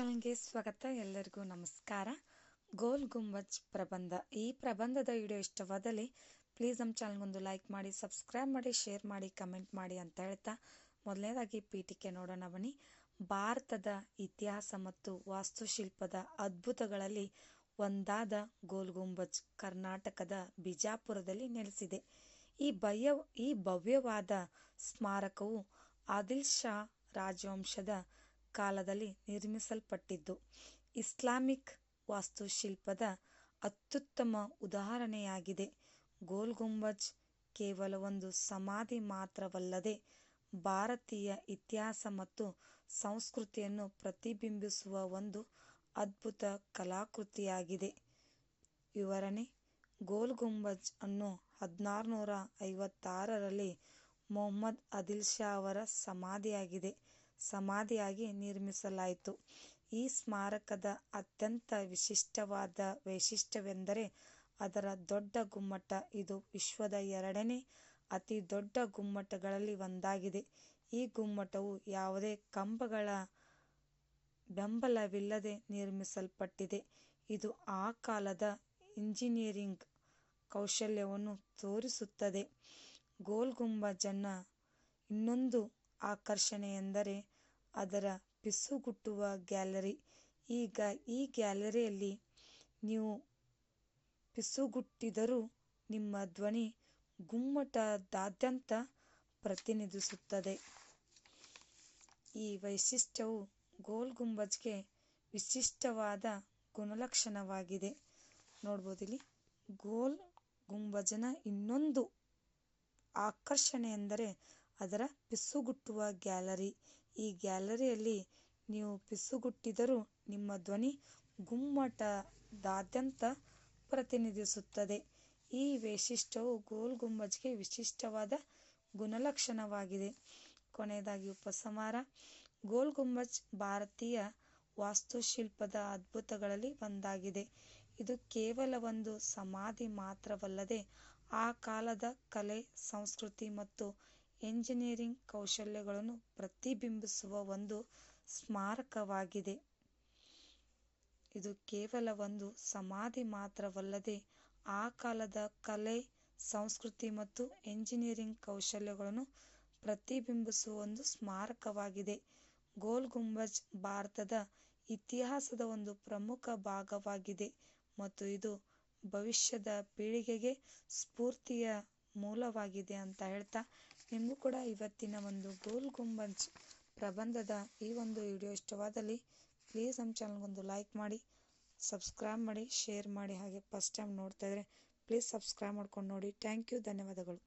ಚಾನಲ್ಗೆ ಸ್ವಾಗತ, ಎಲ್ಲರಿಗೂ ನಮಸ್ಕಾರ. ಗೋಲ್ ಗುಂಬಜ್ ಪ್ರಬಂಧ. ಈ ಪ್ರಬಂಧದ ವಿಡಿಯೋ ಇಷ್ಟವಾದಲ್ಲಿ ಪ್ಲೀಸ್ ನಮ್ಮ ಚಾನಲ್ಗೊಂದು ಲೈಕ್ ಮಾಡಿ ಸಬ್ಸ್ಕ್ರೈಬ್ ಮಾಡಿ ಶೇರ್ ಮಾಡಿ ಕಮೆಂಟ್ ಮಾಡಿ ಅಂತ ಹೇಳ್ತಾ ಮೊದಲನೇದಾಗಿ ಪೀಠಿಕೆ ನೋಡೋಣ ಬನ್ನಿ. ಭಾರತದ ಇತಿಹಾಸ ಮತ್ತು ವಾಸ್ತುಶಿಲ್ಪದ ಅದ್ಭುತಗಳಲ್ಲಿ ಒಂದಾದ ಗೋಲ್ ಗುಂಬಜ್ ಕರ್ನಾಟಕದ ಬಿಜಾಪುರದಲ್ಲಿ ನೆಲೆಸಿದೆ. ಈ ಭಯ, ಈ ಭವ್ಯವಾದ ಸ್ಮಾರಕವು ಆದಿಲ್ ಶಾ ರಾಜವಂಶದ ಕಾಲದಲ್ಲಿ ನಿರ್ಮಿಸಲ್ಪಟ್ಟಿದ್ದು. ಇಸ್ಲಾಮಿಕ್ ವಾಸ್ತುಶಿಲ್ಪದ ಅತ್ಯುತ್ತಮ ಉದಾಹರಣೆಯಾಗಿದೆ. ಗೋಲ್ ಗುಂಬಜ್ ಕೇವಲ ಒಂದು ಸಮಾಧಿ ಮಾತ್ರವಲ್ಲದೆ ಭಾರತೀಯ ಇತಿಹಾಸ ಮತ್ತು ಸಂಸ್ಕೃತಿಯನ್ನು ಪ್ರತಿಬಿಂಬಿಸುವ ಒಂದು ಅದ್ಭುತ ಕಲಾಕೃತಿಯಾಗಿದೆ. ವಿವರಣೆ, ಗೋಲ್ ಗುಂಬಜ್ ಅನ್ನು ಹದಿನಾರುನೂರ ಐವತ್ತಾರರಲ್ಲಿ ಮೊಹಮ್ಮದ್ ಆದಿಲ್ ಶಾ ಅವರ ಸಮಾಧಿಯಾಗಿದೆ. ಸಮಾಧಿಯಾಗಿ ನಿರ್ಮಿಸಲಾಯಿತು. ಈ ಸ್ಮಾರಕದ ಅತ್ಯಂತ ವಿಶಿಷ್ಟವಾದ ವೈಶಿಷ್ಟ್ಯವೆಂದರೆ ಅದರ ದೊಡ್ಡ ಗುಮ್ಮಟ. ಇದು ವಿಶ್ವದ ಎರಡನೇ ಅತಿ ದೊಡ್ಡ ಗುಮ್ಮಟಗಳಲ್ಲಿ ಒಂದಾಗಿದೆ. ಈ ಗುಮ್ಮಟವು ಯಾವುದೇ ಕಂಬಗಳ ಬೆಂಬಲವಿಲ್ಲದೆ ನಿರ್ಮಿಸಲ್ಪಟ್ಟಿದೆ. ಇದು ಆ ಕಾಲದ ಇಂಜಿನಿಯರಿಂಗ್ ಕೌಶಲ್ಯವನ್ನು ತೋರಿಸುತ್ತದೆ. ಗೋಲ್ ಗುಂಬಜನ್ನ ಇನ್ನೊಂದು ಆಕರ್ಷಣೆಯೆಂದರೆ ಅದರ ಪಿಸುಗುಟ್ಟುವ ಗ್ಯಾಲರಿ. ಈಗ ಈ ಗ್ಯಾಲರಿಯಲ್ಲಿ ನೀವು ಪಿಸುಗುಟ್ಟಿದರೂ ನಿಮ್ಮ ಧ್ವನಿ ಗುಮ್ಮಟದಾದ್ಯಂತ ಪ್ರತಿನಿಧಿಸುತ್ತದೆ. ಈ ವೈಶಿಷ್ಟ್ಯವು ಗೋಲ್ ಗುಂಬಜ್ಗೆ ವಿಶಿಷ್ಟವಾದ ಗುಣಲಕ್ಷಣವಾಗಿದೆ. ನೋಡ್ಬೋದಿಲ್ಲಿ ಗೋಲ್ ಗುಂಬಜನ ಇನ್ನೊಂದು ಆಕರ್ಷಣೆ ಎಂದರೆ ಅದರ ಪಿಸುಗುಟ್ಟುವ ಗ್ಯಾಲರಿ. ಈ ಗ್ಯಾಲರಿಯಲ್ಲಿ ನೀವು ಪಿಸುಗುಟ್ಟಿದರೂ ನಿಮ್ಮ ಧ್ವನಿ ಗುಮ್ಮಟದಾದ್ಯಂತ ಪ್ರತಿನಿಧಿಸುತ್ತದೆ. ಈ ವೈಶಿಷ್ಟ್ಯವು ಗೋಲ್ ಗುಂಬಜ್ಗೆ ವಿಶಿಷ್ಟವಾದ ಗುಣಲಕ್ಷಣವಾಗಿದೆ. ಕೊನೆಯದಾಗಿ ಉಪಸಂಹಾರ. ಗೋಲ್ ಗುಂಬಜ್ ಭಾರತೀಯ ವಾಸ್ತುಶಿಲ್ಪದ ಅದ್ಭುತಗಳಲ್ಲಿ ಒಂದಾಗಿದೆ. ಇದು ಕೇವಲ ಒಂದು ಸಮಾಧಿ ಮಾತ್ರವಲ್ಲದೆ ಆ ಕಾಲದ ಕಲೆ, ಸಂಸ್ಕೃತಿ ಮತ್ತು ಎಂಜಿನಿಯರಿಂಗ್ ಕೌಶಲ್ಯಗಳನ್ನು ಪ್ರತಿಬಿಂಬಿಸುವ ಒಂದು ಸ್ಮಾರಕವಾಗಿದೆ. ಇದು ಕೇವಲ ಒಂದು ಸಮಾಧಿ ಮಾತ್ರವಲ್ಲದೆ, ಆ ಕಾಲದ ಕಲೆ, ಸಂಸ್ಕೃತಿ ಮತ್ತು ಎಂಜಿನಿಯರಿಂಗ್ ಕೌಶಲ್ಯಗಳನ್ನು ಪ್ರತಿಬಿಂಬಿಸುವ ಒಂದು ಸ್ಮಾರಕವಾಗಿದೆ. ಗೋಲ್ ಗುಂಬಜ್ ಭಾರತದ ಇತಿಹಾಸದ ಒಂದು ಪ್ರಮುಖ ಭಾಗವಾಗಿದೆ ಮತ್ತು ಇದು ಭವಿಷ್ಯದ ಪೀಳಿಗೆಗೆ ಸ್ಫೂರ್ತಿಯ ಮೂಲವಾಗಿದೆ ಅಂತ ಹೇಳ್ತಾ ನಿಮಗೂ ಕೂಡ ಇವತ್ತಿನ ಒಂದು ಗೋಲ್ ಗುಂಬಜ್ ಪ್ರಬಂಧದ ಈ ಒಂದು ವಿಡಿಯೋ ಇಷ್ಟವಾದಲ್ಲಿ ಪ್ಲೀಸ್ ನಮ್ಮ ಚಾನಲ್ಗೊಂದು ಲೈಕ್ ಮಾಡಿ ಸಬ್ಸ್ಕ್ರೈಬ್ ಮಾಡಿ ಶೇರ್ ಮಾಡಿ ಹಾಗೆ ಫಸ್ಟ್ ಟೈಮ್ ನೋಡ್ತಾ ಇದ್ರೆ ಪ್ಲೀಸ್ ಸಬ್ಸ್ಕ್ರೈಬ್ ಮಾಡ್ಕೊಂಡು ನೋಡಿ. ಥ್ಯಾಂಕ್ ಯು ಧನ್ಯವಾದಗಳು.